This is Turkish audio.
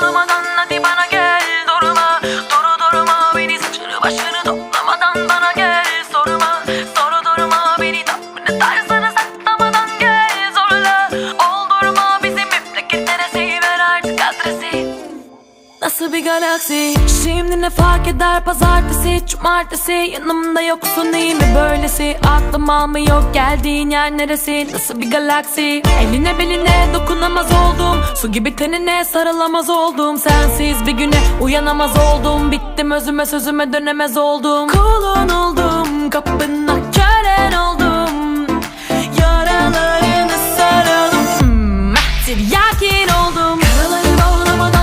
么么哒 Nasıl bir galaksi? Şimdi ne fark eder? Pazartesi Cumartesi. Yanımda yoksun iyi mi böylesi? Aklım almıyor geldiğin yer neresi? Nasıl bir galaksi? Eline beline dokunamaz oldum. Su gibi tenine sarılamaz oldum. Sensiz bir güne uyanamaz oldum. Bittim özüme sözüme dönemez oldum. Kulun oldum kapına kölen oldum. Yaralarını saralım. Hmm, Tiryakin oldum. Yaralarını bağlamadan